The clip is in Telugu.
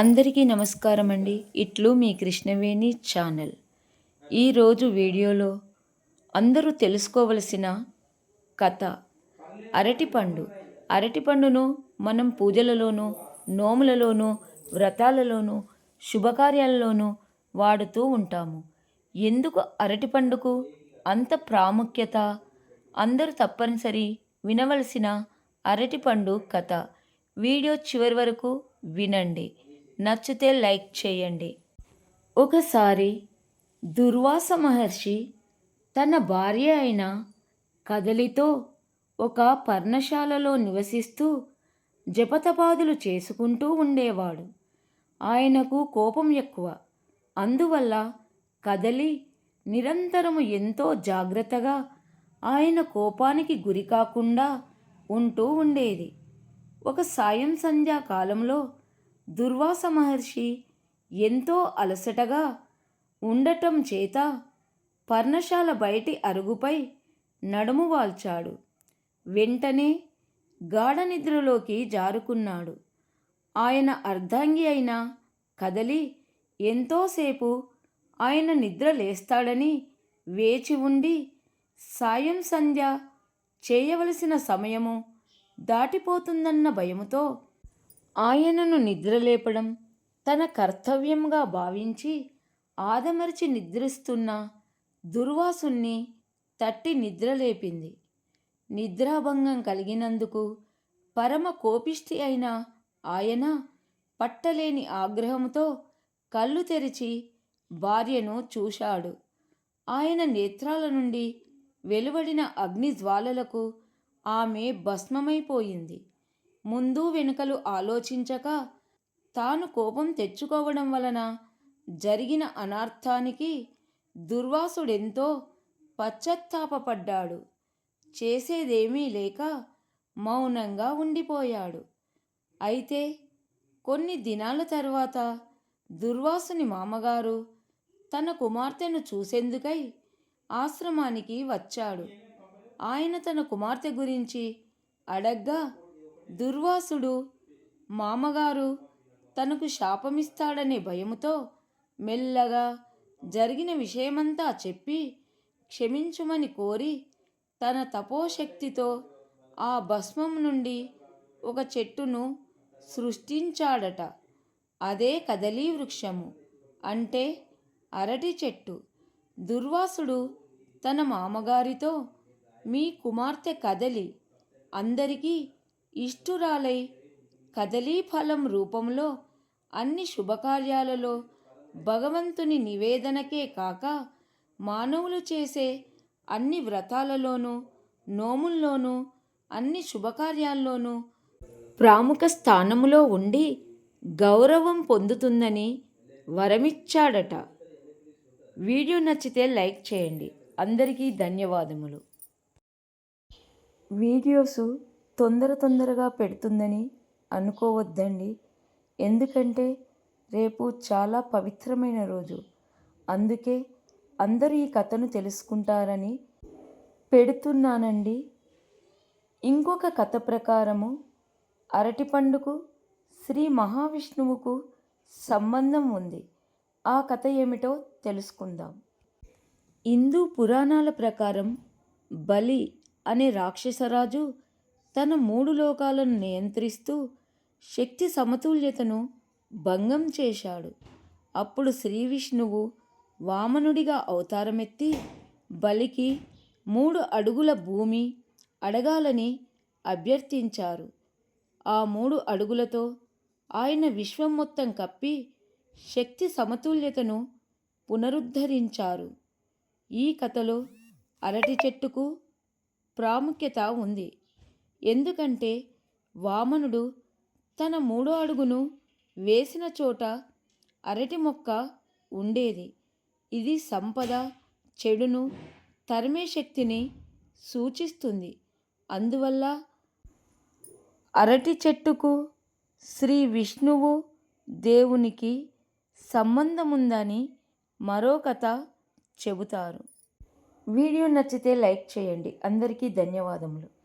అందరికీ నమస్కారం అండి. ఇట్లు మీ కృష్ణవేణి ఛానల్. ఈరోజు వీడియోలో అందరూ తెలుసుకోవలసిన కథ అరటిపండు. అరటిపండును మనం పూజలలోనూ నోములలోనూ వ్రతాలలోనూ శుభకార్యాలలోనూ వాడుతూ ఉంటాము. ఎందుకు అరటిపండుకు అంత ప్రాముఖ్యత? అందరూ తప్పనిసరి వినవలసిన అరటిపండు కథ. వీడియో చివరి వరకు వినండి. నచ్చితే లైక్ చేయండి. ఒకసారి దుర్వాస మహర్షి తన భార్య అయిన కదలితో ఒక పర్ణశాలలో నివసిస్తూ జపతపాదులు చేసుకుంటూ ఉండేవాడు. ఆయనకు కోపం ఎక్కువ. అందువల్ల కదలి నిరంతరము ఎంతో జాగ్రత్తగా ఆయన కోపానికి గురి కాకుండా ఉంటూ ఉండేది. ఒక సాయం సంధ్యాకాలంలో దుర్వాస మహర్షి ఎంతో అలసటగా ఉండటం చేత పర్ణశాల బయటి అరుగుపై నడుము వాల్చాడు. వెంటనే గాఢ నిద్రలోకి జారుకున్నాడు. ఆయన అర్ధాంగి అయిన కదలి ఎంతోసేపు ఆయన నిద్ర లేస్తాడని వేచి ఉండి సాయం సంధ్య చేయవలసిన సమయము దాటిపోతుందన్న భయముతో ఆయనను నిద్రలేపడం తన కర్తవ్యంగా భావించి ఆదమరిచి నిద్రిస్తున్న దుర్వాసుణ్ణి తట్టి నిద్రలేపింది. నిద్రాభంగం కలిగినందుకు పరమ కోపిష్టి అయిన ఆయన పట్టలేని ఆగ్రహంతో కళ్ళు తెరిచి భార్యను చూశాడు. ఆయన నేత్రాల నుండి వెలువడిన అగ్ని జ్వాలలకు ఆమె భస్మమైపోయింది. ముందు వెనుకలు ఆలోచించక తాను కోపం తెచ్చుకోవడం వలన జరిగిన అనార్థానికి దుర్వాసుడెంతో పశ్చత్తాపడ్డాడు చేసేదేమీ లేక మౌనంగా ఉండిపోయాడు. అయితే కొన్ని దినాల తర్వాత దుర్వాసుని మామగారు తన కుమార్తెను చూసేందుకై ఆశ్రమానికి వచ్చాడు. ఆయన తన కుమార్తె గురించి అడగ్గా దుర్వాసుడు మామగారు తనకు శాపమిస్తాడనే భయముతో మెల్లగా జరిగిన విషయమంతా చెప్పి క్షమించుమని కోరి తన తపోశక్తితో ఆ భస్మం నుండి ఒక చెట్టును సృష్టించాడట. అదే కదలీ వృక్షము. అంటే అరటి చెట్టు. దుర్వాసుడు తన మామగారితో మీ కుమార్తె కదలి అందరికీ ఇష్టురాలై కదలీఫలం రూపంలో అన్ని శుభకార్యాలలో భగవంతుని నివేదనకే కాక మానవులు చేసే అన్ని వ్రతాలలోనూ నోముల్లోనూ అన్ని శుభకార్యాల్లోనూ ప్రాముఖ స్థానములో ఉండి గౌరవం పొందుతుందని వరమిచ్చాడట. వీడియో నచ్చితే లైక్ చేయండి. అందరికీ ధన్యవాదములు. వీడియోసు తొందర తొందరగా పెడుతుందని అనుకోవద్దండి. ఎందుకంటే రేపు చాలా పవిత్రమైన రోజు. అందుకే అందరూ ఈ కథను తెలుసుకుంటారని పెడుతున్నానండి. ఇంకొక కథ ప్రకారము అరటిపండుకు శ్రీ మహావిష్ణువుకు సంబంధం ఉంది. ఆ కథ ఏమిటో తెలుసుకుందాం. హిందూ పురాణాల ప్రకారం బలి అనే రాక్షసరాజు తన మూడు లోకాలను నియంత్రిస్తూ శక్తి సమతుల్యతను భంగం చేశాడు. అప్పుడు శ్రీ విష్ణువు వామనుడిగా అవతారమెత్తి బలికి మూడు అడుగుల భూమి అడగాలని అభ్యర్థించారు. ఆ మూడు అడుగులతో ఆయన విశ్వం మొత్తం కప్పి శక్తి సమతుల్యతను పునరుద్ధరించారు. ఈ కథలో అరటి చెట్టుకు ప్రాముఖ్యత ఉంది. ఎందుకంటే వామనుడు తన మూడో అడుగును వేసిన చోట అరటి మొక్క ఉండేది. ఇది సంపద చెడును తరిమే శక్తిని సూచిస్తుంది. అందువల్ల అరటి చెట్టుకు శ్రీ విష్ణువు దేవునికి సంబంధం ఉందని మరో కథ చెబుతారు. వీడియో నచ్చితే లైక్ చేయండి. అందరికీ ధన్యవాదములు.